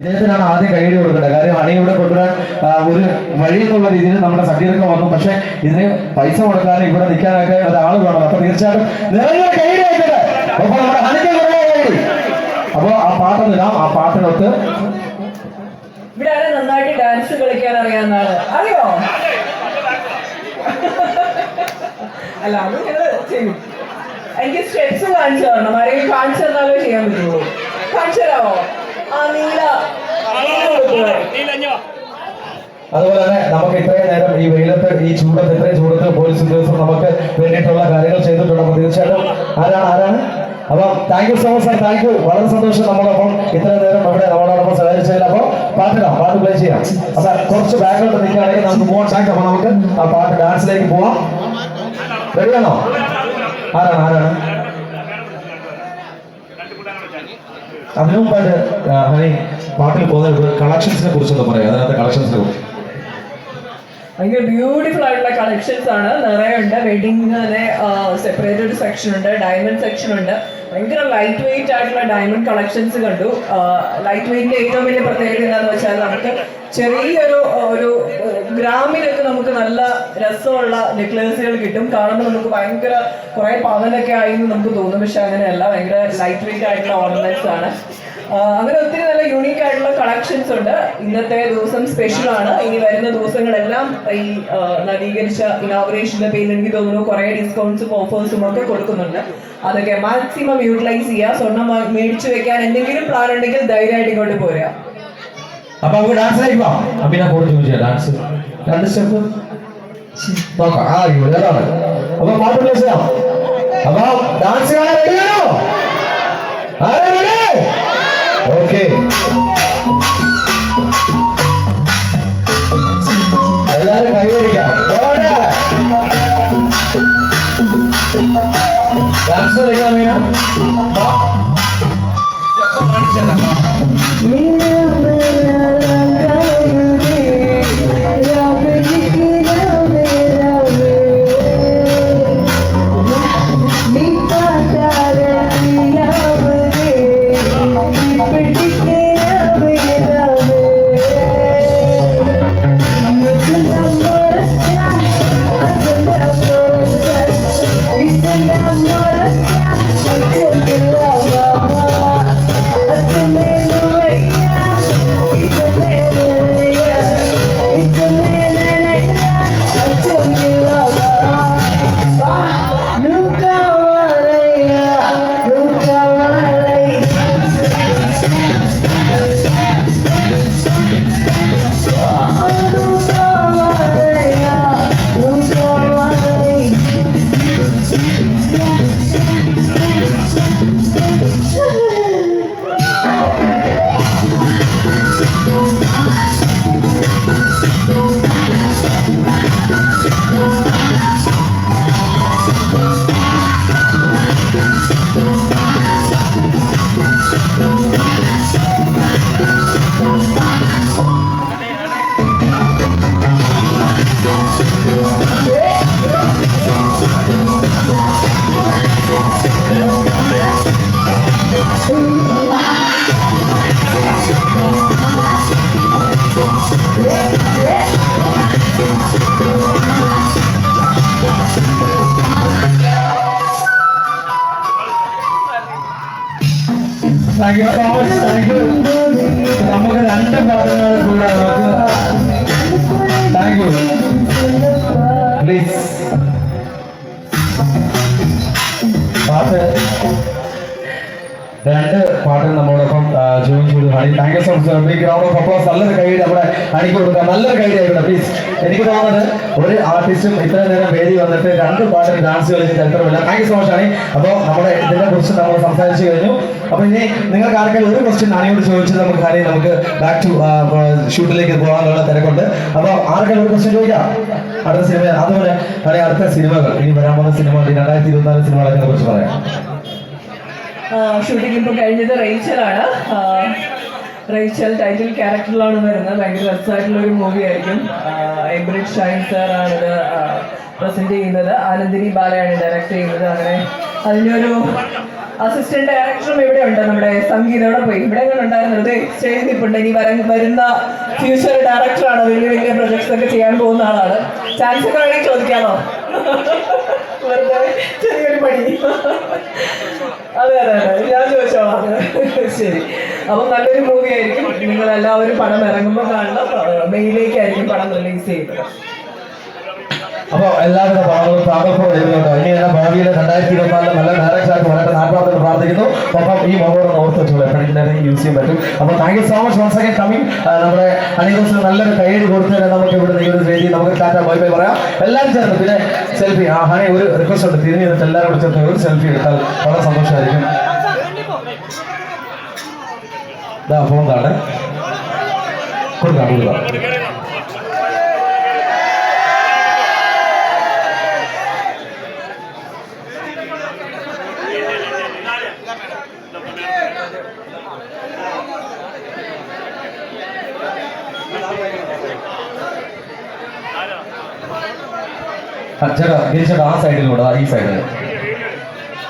ഇദ്ദേഹത്തിനാണ് ആദ്യം കൈയ്യടി കൊടുക്കേണ്ടത്. കാര്യം അണി ഇവിടെ കൊണ്ടുവരാൻ ഒരു വഴി എന്നുള്ള രീതിയിൽ നമ്മുടെ സഖ്യതൊക്കെ വന്നു. പക്ഷെ ഇതിന് പൈസ കൊടുക്കാനും ഇവിടെ നിൽക്കാനൊക്കെ ഒരാൾ വേണം. അപ്പൊ തീർച്ചയായിട്ടും അപ്പൊ കുറേ കൈയ്യടി അപ്പൊ ആ പാട്ടൊന്നിടാം ആ പാട്ടിനൊത്ത് ഇവിടെ ആരെ നന്നായിട്ട് ഡാൻസ് കളിക്കാൻ അറിയാവുന്ന ആൾ അറിയോ? അല്ല അത് ഞങ്ങൾ ചെയ്യും. എനിക്ക് സ്റ്റെപ്സ് കാണിച്ചു തരണം. ആരെങ്കിലും കാണിച്ചു തന്നാലേ ചെയ്യാൻ പറ്റുള്ളൂ. കാണിച്ചു തരാമോ? അതുപോലെ തന്നെ നമുക്ക് ഇത്രയും നേരം ഈ വെയിലത്ത് ഈ ചൂടത്ത് ഇത്രയും ചൂടത്ത് പോലീസ് ഉദ്യോഗസ്ഥർ നമുക്ക് വേണ്ടിയിട്ടുള്ള കാര്യങ്ങൾ ചെയ്തിട്ടുണ്ട് അപ്പൊ തീർച്ചയായിട്ടും ആരാണ് ആരാണ്? അപ്പം thank you so much sir thank you വളരെ സന്തോഷം നമ്മളപ്പം ഇത്രയും നേരം ഇവിടെ നമ്മളോടൊപ്പം സഹകരിച്ചതിൽ. അപ്പോൾ പാട്ടിടാം പാട്ട് പ്ലേ ചെയ്യാം. അപ്പൊ കുറച്ച് ബാക്കിലോട്ട് നിൽക്കുകയാണെങ്കിൽ നമുക്ക് പോകാൻ സാധിക്കും അപ്പൊ നമുക്ക് ആ പാട്ട് ഡാൻസിലേക്ക് പോവാം. റെഡിയാണോ ആരാണ് ആരാണ്? അതിനു മുമ്പായിട്ട് ഹണി പാട്ടിൽ പോകുന്ന കളക്ഷൻസിനെ കുറിച്ചൊന്ന് പറയാം. അതിനകത്ത് കളക്ഷൻസിനെ കുറിച്ച്. ഭയങ്കര ബ്യൂട്ടിഫുൾ ആയിട്ടുള്ള കളക്ഷൻസ് ആണ്. നിറയെ ഉണ്ട്. വെഡിങ്ങിന് സെപ്പറേറ്റ് ഒരു സെക്ഷൻ ഉണ്ട്. ഡയമണ്ട് സെക്ഷൻ ഉണ്ട്. ഭയങ്കര ലൈറ്റ് വെയിറ്റ് ആയിട്ടുള്ള ഡയമണ്ട് കളക്ഷൻസ് കണ്ടു. ലൈറ്റ് വെയിറ്റിന്റെ ഏറ്റവും വലിയ പ്രത്യേകത എന്താണെന്ന് വെച്ചാൽ നമുക്ക് ചെറിയൊരു ഒരു ഗ്രാമിനൊക്കെ നമുക്ക് നല്ല രസമുള്ള നെക്ലേസുകൾ കിട്ടും. കാണുമ്പോൾ നമുക്ക് ഭയങ്കര കുറെ പവനൊക്കെ ആയി എന്ന് നമുക്ക് തോന്നും. പക്ഷെ അങ്ങനെയല്ല. ഭയങ്കര ലൈറ്റ് വെയിറ്റ് ആയിട്ടുള്ള ഓർണമെന്റ്സ് ആണ്. അങ്ങനെ ഒത്തിരി നല്ല യൂണീക്ക് ആയിട്ടുള്ള കളക്ഷൻസ് ഉണ്ട്. ഇന്നത്തെ ദിവസം സ്പെഷ്യൽ ആണ്. ഇനി വരുന്ന ദിവസങ്ങളെല്ലാം ഈ നവീകരിച്ച ഇനോഗ്രേഷന്റെ പേരിൽ എനിക്ക് തോന്നുന്നു കുറെ ഡിസ്കൗണ്ട്സും ഓഫേഴ്സും ഒക്കെ കൊടുക്കുന്നുണ്ട്. അതൊക്കെ മാക്സിമം യൂട്ടിലൈസ് ചെയ്യുക സ്വർണം മേടിച്ചു വെക്കാൻ എന്തെങ്കിലും പ്ലാൻ ഉണ്ടെങ്കിൽ ധൈര്യമായിട്ട് ഇങ്ങോട്ട് പോരുക അപ്പൊ ഡാൻസ് ചോദിച്ചാ ഡാൻസ് ആ അപ്പൊ ഡാൻസ് ആരോ റെഡിയാണോ ഓക്കെ എല്ലാരും കൈവരിക്കാം ഡാൻസ് കളിക്കാൻ Meena thank you so much thank you നമുക്ക് രണ്ട് പാട്ടുകൾ കൂടെ നമുക്ക് താങ്ക് യു പ്ലീസ് പാട്ട്. രണ്ട് പാട്ടുകൾ നമ്മളോടൊപ്പം ജോയിൻ ചെയ്തു. Honey thank you so much big round of applause നല്ലൊരു കൈഡ് നമ്മുടെ ഹണിക്ക് കൊടുക്കാം നല്ലൊരു കൈഡ് ആയിക്കോട്ടെ പ്ലീസ് എനിക്ക് തോന്നുന്നത് ഒരു ആർട്ടിസ്റ്റും ഇത്ര നേരം വേദി വന്നിട്ട് രണ്ട് പാട്ടിൽ ഡാൻസ് കളിച്ച് ചരിത്രമില്ല. Thank you so much honey അപ്പോൾ നമ്മുടെ ഇതിനെ കുറിച്ച് നമ്മൾ സംസാരിച്ചു കഴിഞ്ഞു. അപ്പോൾ ഇനി നിങ്ങൾക്ക് ആർക്കെങ്കിലും ഒരു ക്വസ്റ്റ്യൻ ഹണിയോട് ചോദിച്ചത് നമുക്ക് ഹണി നമുക്ക് ബാക്ക് ടു ഷൂട്ടിലേക്ക് പോകാനുള്ള തിരക്കുണ്ട്. അപ്പോൾ ആർക്കെങ്കിലും ഒരു ക്വസ്റ്റ്യൻ ചോദിക്കാം? അടുത്ത സിനിമ അതുപോലെ ഹണി അടുത്ത സിനിമകൾ. ഇനി വരാൻ പോകുന്ന സിനിമ രണ്ടായിരത്തി ഇരുപത്തിനാല് സിനിമകളെ കുറിച്ച് പറയാം. ഷൂട്ടിംഗ് ഇപ്പോൾ കഴിഞ്ഞത് റേച്ചലാണ്. റേച്ചൽ ടൈറ്റിൽ ക്യാരക്ടറിലാണ് വരുന്നത്. ഭയങ്കര രസമായിട്ടുള്ള ഒരു മൂവി ആയിരിക്കും. എബ്രിഡ് ഷൈൻ സാർ ഇത് പ്രസന്റ് ചെയ്യുന്നത്. ആനന്ദിനി ബാലയാണ് ഡയറക്റ്റ് ചെയ്യുന്നത്. അങ്ങനെ അതിന്റെ ഒരു അസിസ്റ്റന്റ് ഡയറക്ടറും ഇവിടെ ഉണ്ട് നമ്മുടെ സംഗീത പോയി. ഇവിടെ എങ്ങനെ ഉണ്ടായിരുന്നത് നിൽപ്പുണ്ട് ഇനി വരാൻ വരുന്ന ഫ്യൂച്ചർ ഡയറക്ടറാണ് വലിയ വലിയ പ്രൊജക്ട്സ് ഒക്കെ ചെയ്യാൻ പോകുന്ന ആളാണ്. ചാൻസ് ഒക്കെ വേണമെങ്കിൽ ചോദിക്കാമോ? ചെറിയൊരു പണി അതെ അതെ അതെ. ഞാൻ ചോദിച്ചോളാം ശരി. അപ്പൊ നല്ലൊരു മൂവി ആയിരിക്കും. നിങ്ങൾ എല്ലാവരും പണം ഇറങ്ങുമ്പോൾ കാണണം മെയിലേക്കായിരിക്കും പണം റിലീസ് ചെയ്യുന്നത്. അപ്പൊ എല്ലാവരുടെ ഭാഗങ്ങളും താങ്കൾക്കോട് എഴുതുന്നുണ്ടോ ഇനി എന്ന ഭാവിയിൽ രണ്ടായിരത്തി ഇരുപത്തിനാലിൽ നല്ല ഡയറക്ടർ ആയിട്ട് വളരെ ആത്മാർത്ഥം പ്രാർത്ഥിക്കുന്നു. ഒപ്പം ഈ മൊബൈൽ ഓർത്ത് വെച്ചോളൂ യൂസ് ചെയ്യാൻ പറ്റും. അപ്പൊ thank you so much once again coming നമ്മുടെ അനിയസ് നല്ലൊരു കൈയടി കൊടുത്തതിന് നമുക്ക് ഇവിടെ ഈ ഒരു രീതി നമുക്ക് ടാറ്റ ബൈ ബൈ പറയാം. എല്ലാവരും ചേർന്ന് പിന്നെ സെൽഫി ആ ഹണി ഒരു റിക്വസ്റ്റ് ഉണ്ട്. തിരിഞ്ഞ് നിന്നിട്ട് എല്ലാവരും കൂടെ ചേർന്ന് ഒരു സെൽഫി എടുത്താൽ വളരെ സന്തോഷമായിരിക്കും. ഫോൺ കാണേ. കൊടുക്കാം കൊടുക്കാം. ചേട്ടാ ഗിരിച്ചേട്ടാ ആ സൈഡിലൂടെ ഈ സൈഡിൽ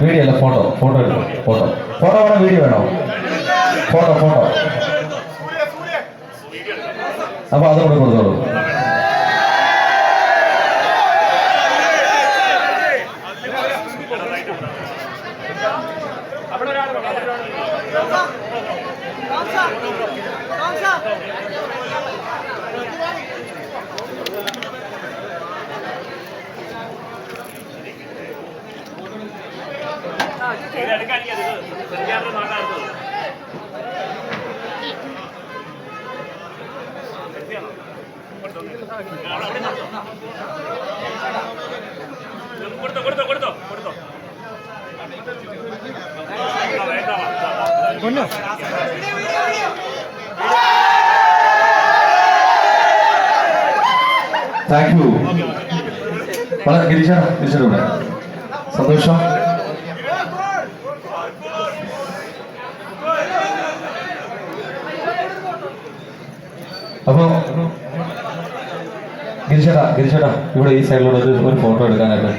വീഡിയോ അല്ല ഫോട്ടോ ഫോട്ടോ എടുക്കും ഫോട്ടോ ഫോട്ടോ വേണോ വീഡിയോ വേണോ? ഫോട്ടോ ഫോട്ടോ അപ്പൊ അതോടെ കൂടെ കൊടുത്തോളൂ കൊടുത്തോ കൊടുത്തോ കൊടുത്തോ കൊടുത്തോ താങ്ക് യു വളരെ ഗിരിച്ചേട്ടാ ഗിരിച്ചേട്ടാ ഇവിടെ സന്തോഷം അപ്പോ ഗിരിച്ചേട്ടാ ഗിരിച്ചേട്ടാ ഇവിടെ ഈ സൈഡിലൂടെ ഒരു ഫോട്ടോ എടുക്കാനായിട്ട്.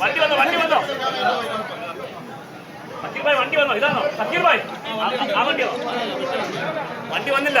വണ്ടി വന്നോ വണ്ടി വന്നോ സക്കീർ ഭായ് വണ്ടി വന്നോ. ഇതാണോ? സക്കീർ ഭായ് ആ- വണ്ടി വന്നില്ല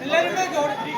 എല്ലാവരും കൂടെ ജോഡി